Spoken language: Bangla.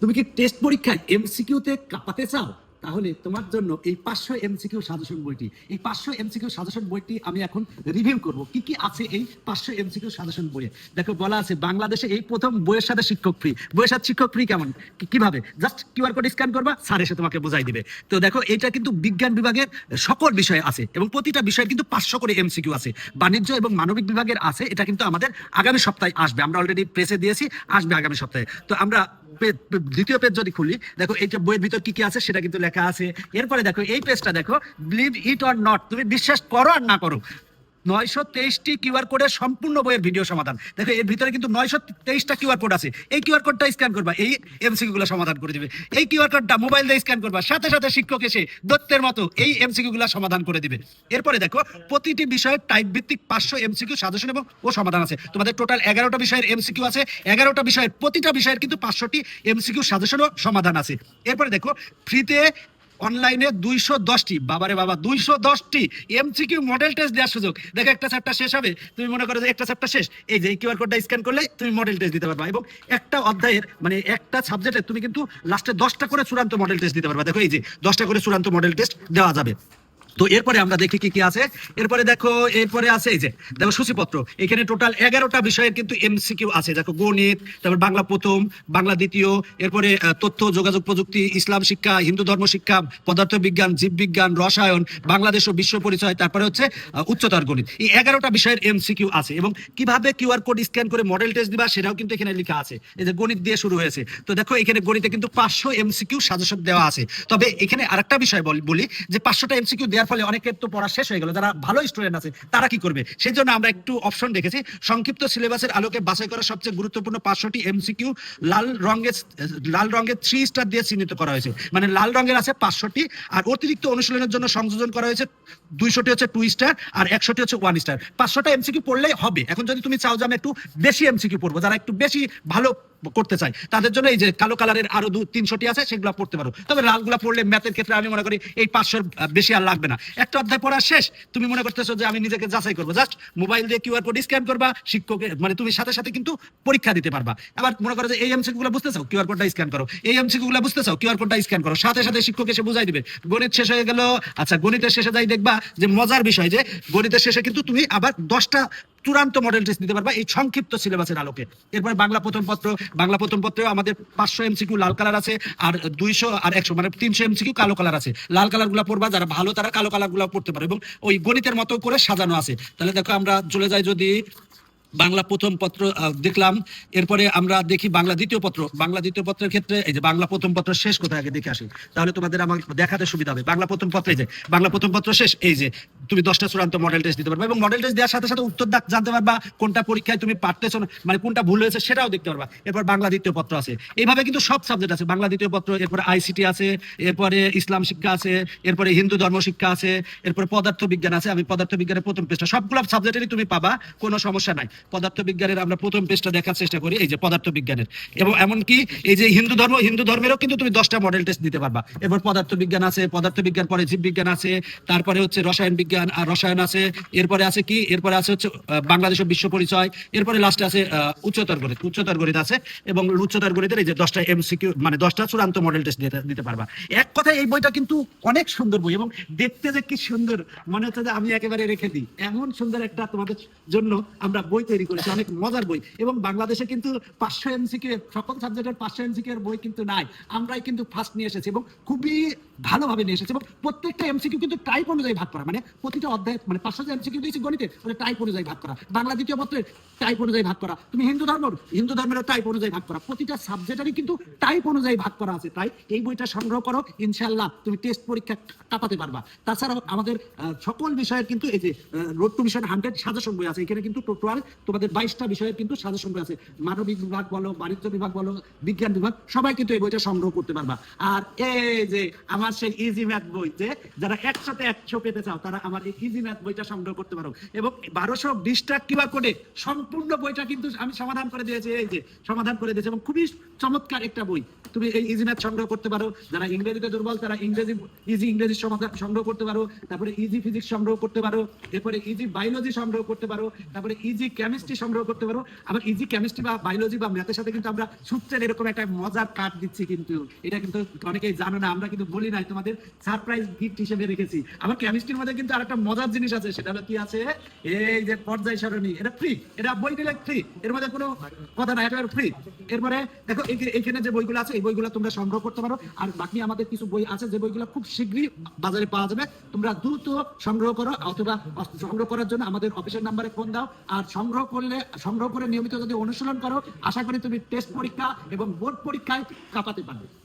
তুমি কি টেস্ট পরীক্ষায় এমসিকিউতে কাঁপাতে চাও? তাহলে তোমার জন্য এই পাঁচশো এমসিকিউ সাজেশন বইটি। এই পাঁচশো এমসিকিউ সাজেশন বইটি আমি এখন রিভিউ করব। কি কি আছে এই পাঁচশো এমসিকিউ সাজেশন বইয়ে? দেখো, বলা আছে, বাংলাদেশে এই প্রথম বইয়ের সাথে শিক্ষক ফ্রি বইয়ের সাথে শিক্ষক ফ্রি কেমন? কীভাবে? জাস্ট কিউআর কোড স্ক্যান করবা স্যার এসে তোমাকে বোঝাই দিবে। তো দেখো এটা কিন্তু বিজ্ঞান বিভাগের সকল বিষয়ে আছে এবং প্রতিটা বিষয়ে কিন্তু পাঁচশো করে এমসিকিউ আছে। বাণিজ্য এবং মানবিক বিভাগের আছে, এটা কিন্তু আমাদের আগামী সপ্তাহে আসবে। আমরা অলরেডি প্রেসে দিয়েছি, আসবে আগামী সপ্তাহে। তো আমরা দ্বিতীয় পেজ যদি খুলি, দেখো এইটা বইয়ের ভিতর কি কি আছে, সেটা কিন্তু লেখা আছে। এরপরে দেখো এই পেজটা দেখো বিলিভ ইট অর নট তুমি বিশ্বাস করো আর না করো। নয়শো তেইশটি কিউআর কোডের সম্পূর্ণ বইয়ের ভিডিও সমাধান। দেখো, এর ভিতরে কিন্তু নয়শো তেইশটা কিউআর কোড আছে। এই কিউআর কোডটা স্ক্যান করবা, এই এমসিকিউ গুলো সমাধান করে দিবে। এই কিউআর কোডটা মোবাইল দিয়ে স্ক্যান করবা, সাথে সাথে শিক্ষক এসে দত্তের মতো এই এমসিকিউ গুলো সমাধান করে দিবে। এরপরে দেখো, প্রতিটি বিষয়ের টাইপ ভিত্তিক পাঁচশো এমসিকিউ সাজেশন এবং ও সমাধান আছে। তোমাদের টোটাল এগারোটা বিষয়ের এমসিকিউ আছে, এগারোটা বিষয়ের প্রতিটা বিষয়ের কিন্তু পাঁচশোটি এমসিকিউ সাজেশন ও সমাধান আছে। এরপরে দেখো ফ্রিতে অনলাইনে দুইশো দশটি। বাবারে বাবা, দুইশো দশটি এমসিকিউ মডেল টেস্ট দেওয়ার সুযোগ। দেখো, একটা চ্যাপ্টার শেষ হবে, তুমি মনে করো যে একটা চ্যাপ্টার শেষ। এই যে কিউআর কোডটা স্ক্যান করলে তুমি মডেল টেস্ট দিতে পারবা এবং একটা অধ্যায়ের মানে একটা সাবজেক্টে তুমি কিন্তু লাস্টে দশটা করে চূড়ান্ত মডেল টেস্ট দিতে পারবা। দেখো, এই যে দশটা করে চূড়ান্ত মডেল টেস্ট দেওয়া যাবে। তো এরপরে আমরা দেখি কি কি আছে। এরপরে দেখো, এরপরে আছে এই যে, দেখো সূচিপত্র। এখানে টোটাল এগারোটা বিষয়ের কিন্তু এমসিকিউ আছে। দেখো গণিত, তারপর বাংলা প্রথম, বাংলা দ্বিতীয়, এরপরে তথ্য, যোগাযোগ প্রযুক্তি, ইসলাম শিক্ষা, হিন্দু ধর্ম শিক্ষা পদার্থ বিজ্ঞান জীববিজ্ঞান, রসায়ন, বাংলাদেশ ও বিশ্ব পরিচয়, তারপরে হচ্ছে উচ্চতর গণিত। এই এগারোটা বিষয়ের এমসিকিউ আছে এবং কীভাবে কিউআর কোড স্ক্যান করে মডেল টেস্ট দিবা সেটাও কিন্তু এখানে লেখা আছে। এই যে গণিত দিয়ে শুরু হয়েছে। তো দেখো, এখানে গণিতে কিন্তু পাঁচশো এমসিকিউ সাজেশন দেওয়া আছে। তবে এখানে আরেকটা বিষয় বল- যে পাঁচশোটা এমসিকিউ দেওয়ার ফলে অনেকের তো পড়া শেষ হয়ে গেল। যারা ভালো স্টুডেন্ট আছে, তারা কি করবে? সেই জন্য আমরা একটু অপশন রেখেছি সংক্ষিপ্ত সিলেবাসের আলোকে বাছাই করা সবচেয়ে গুরুত্বপূর্ণ পাঁচশোটি এমসিকিউ লাল রঙের লাল রঙের থ্রি স্টার দিয়ে চিহ্নিত করা হয়েছে। মানে লাল রঙের আছে পাঁচশোটি, আর অতিরিক্ত অনুশীলনের জন্য সংযোজন করা হয়েছে দুইশোটি হচ্ছে টু স্টার আর একশোটি হচ্ছে ওয়ান স্টার পাঁচশোটা এমসিকিউ পড়লেই হবে। এখন যদি তুমি চাও যে আমি একটু বেশি এমসিকিউ পড়ব, যারা একটু বেশি ভালো করতে চাই। তাদের জন্য এই যে কালো কালারের আরও দু তিনশোটি আছে, সেগুলো পড়তে পারো। তবে লালগুলা পড়লে ম্যাথের ক্ষেত্রে আমি মনে করি এই পাঁচশোর বেশি আর লাগবে না। একটা অধ্যায় পড়া শেষ, তুমি মনে করতেছো যে আমি নিজেকে যাচাই করব। জাস্ট মোবাইল দিয়ে কিউআর কোড স্ক্যান করবা, শিক্ষকের মানে তুমি সাথে সাথে কিন্তু পরীক্ষা দিতে পারবা। আবার মনে করো যে এই এমসিকিউ গুলো বুঝতে চাও কিউআর কোডটা স্ক্যান করো। এই এমসিকিউ গুলো বুঝতে চাও কিউআর কোডটা স্ক্যান করো। সাথে সাথে শিক্ষক এসে বুঝাই দিবে। গণিত শেষ হয়ে গেল। আচ্ছা গণিতের শেষে যাই দেখবা যে মজার বিষয় যে, গণিতের শেষে কিন্তু তুমি আবার দশটা চূড়ান্ত মডেল টেস্ট দিতে পারবা এই সংক্ষিপ্ত সিলেবাসের আলোকে। এরপরে বাংলা প্রথম পত্র, বাংলা প্রথম পত্রে আমাদের পাঁচশো এমসিকিউ লাল কালার আছে, আর দুইশো আর একশো মানে তিনশো এমসিকিউ কালো কালার আছে। লাল কালারগুলো পড়বা, যারা ভালো তারা কালো কালারগুলো পড়তে পারে। এবং ওই গণিতের মতো করে সাজানো আছে। তাহলে দেখো আমরা চলে যাই যদি বাংলা প্রথম পত্র দেখলাম। এরপরে আমরা দেখি বাংলা দ্বিতীয় পত্র। বাংলা দ্বিতীয় পত্রের ক্ষেত্রে এই যে বাংলা প্রথম পত্র শেষ কোথায় আগে দেখে আসি। তাহলে তোমাদের আমার দেখাতে সুবিধা হবে। বাংলা প্রথম পত্রে যে, বাংলা প্রথম পত্র শেষ, এই যে, তুমি দশটা চূড়ান্ত মডেল টেস্ট দিতে পারবে এবং মডেল টেস্ট দেওয়ার সাথে সাথে উত্তর দাগ জানতে পারবা কোনটা পরীক্ষায় তুমি পারতেছো মানে কোনটা ভুল হয়েছে সেটাও দেখতে পারবা। এরপর বাংলা দ্বিতীয় পত্র আছে। এইভাবে কিন্তু সব সাবজেক্ট আছে। বাংলা দ্বিতীয় পত্র, এরপরে আইসিটি আছে, এরপরে ইসলাম শিক্ষা আছে, এরপরে হিন্দু ধর্ম শিক্ষা আছে, এরপরে পদার্থ বিজ্ঞান আছে। আমি পদার্থ বিজ্ঞানের প্রথম পেজটা সবগুলো সাবজেক্টেরই তুমি পাবা, কোনো সমস্যা নাই। পদার্থ বিজ্ঞানের আমরা প্রথম পেজটা দেখার চেষ্টা করি এই যে পদার্থ বিজ্ঞানের এবং এমনকি এই যে হিন্দু ধর্ম হিন্দু ধর্মেরও কিন্তু তুমি দশটা মডেল টেস্ট দিতে পারবা। এরপর পদার্থ বিজ্ঞান আছে পদার্থ বিজ্ঞান পরে জীব বিজ্ঞান আছে তারপরে হচ্ছে রসায়ন বিজ্ঞান আর রসায়ন আছে এরপরে আছে কি? এরপরে আছে হচ্ছে আহ, বাংলাদেশের বিশ্ব পরিচয় এরপরে লাস্টে আছে উচ্চতর গণিত। উচ্চতর গণিত আছে এবং উচ্চতর গণিতের এই যে দশটা এমসিকিউ মানে দশটা চূড়ান্ত মডেল টেস্ট দিতে দিতে পারবা। এক কথায় এই বইটা কিন্তু অনেক সুন্দর বই এবং দেখতে যে কি সুন্দর মনে হচ্ছে যে আমি একেবারে রেখে দিই। এমন সুন্দর একটা তোমাদের জন্য আমরা বই তৈরি করেছে, অনেক মজার বই। এবং বাংলাদেশে কিন্তু পাঁচশো এমসিকিউ, সকল সাবজেক্টের পাঁচশো এমসিকিউ এর বই কিন্তু নাই। আমরাই কিন্তু ফার্স্ট নিয়ে এসেছি এবং খুবই ভালোভাবে নিয়ে এসেছি এবং প্রত্যেকটা এমসিকিউ কিন্তু টাইপ অনুযায়ী ভাগ করা। মানে প্রতিটা অধ্যায় মানে পাঁচশো যে এমসিকিউ দিয়েছি গণিতে ওটা টাইপ অনুযায়ী ভাগ করা। বাংলা দ্বিতীয় পত্রের টাইপ অনুযায়ী ভাগ করা। তুমি হিন্দু ধর্ম হিন্দু ধর্মের টাইপ অনুযায়ী ভাগ করা। প্রতিটা সাবজেক্টেরই কিন্তু টাইপ অনুযায়ী ভাগ করা আছে। তাই এই বইটা সংগ্রহ করো ইনশাল্লাহ তুমি টেস্ট পরীক্ষা কাটাতে পারবা। তাছাড়াও আমাদের সকল বিষয়ের কিন্তু এই যে road to mission hundred suggestion বই আছে। এখানে কিন্তু টোটাল তোমাদের বাইশটা বিষয়ের কিন্তু সাজেশন বই আছে। মানবিক বিভাগ বলো, বাণিজ্য বিভাগ বলো, বিজ্ঞান বিভাগ, সবাই কিন্তু এই বইটা সংগ্রহ করতে পারবা। আর এই যে, আমার সেই ইজি ম্যাথ বই যে যারা একসাথে একশো পেতে চাও, তারা আমার এই ইজি ম্যাথ বইটা সংগ্রহ করতে পারো। এবং বারোশো বিশটা কিবার কোডে সম্পূর্ণ বইটা কিন্তু আমি সমাধান করে দিয়েছি, এই যে সমাধান করে দিয়েছি এবং খুবই চমৎকার একটা বই। তুমি এই ইজি ম্যাথ সংগ্রহ করতে পারো। যারা ইংরেজিতে দুর্বল, তারা ইংরেজি ইজি ইংরেজি সংগ্রহ করতে পারো। তারপরে ইজি ফিজিক্স সংগ্রহ করতে পারো। এরপরে ইজি বায়োলজি সংগ্রহ করতে পারো। তারপরে ইজি কেমিস্ট্রি সংগ্রহ করতে পারো। আবার ইজি কেমিস্ট্রি বা বায়োলজি বা ম্যাথের সাথে কিন্তু আমরা সূত্রের এরকম একটা মজার কার্ড দিচ্ছি কিন্তু। এটা কিন্তু অনেকেই জানো না, আমরা কিন্তু বলি নাই, তোমাদের সারপ্রাইজ গিফট হিসেবে রেখেছি। আবার কেমিস্ট্রির মধ্যে কিন্তু আরেকটা মজার জিনিস আছে, সেটা হলো কি আছে? এই যে পর্যায় সারণী, এটা ফ্রি এটা বই নিলে ফ্রি এর মধ্যে কোনো কথা নাই এটা ফ্রি এরপরে দেখো, এই- এইখানে যে বইগুলো আছে, এই বইগুলো তোমরা সংগ্রহ করতে পারো, আর বাকি আমাদের কিছু বই আছে, যে বইগুলো খুব শীঘ্রই বাজারে পাওয়া যাবে। তোমরা দ্রুত সংগ্রহ করো, অথবা সংগ্রহ করার জন্য আমাদের অফিসের নাম্বারে ফোন দাও, আর সংগ্রহ করলে, সংগ্রহ করে নিয়মিত যদি অনুশীলন করো, আশা করি তুমি টেস্ট পরীক্ষা এবং বোর্ড পরীক্ষায় কাঁপাতে পারবে।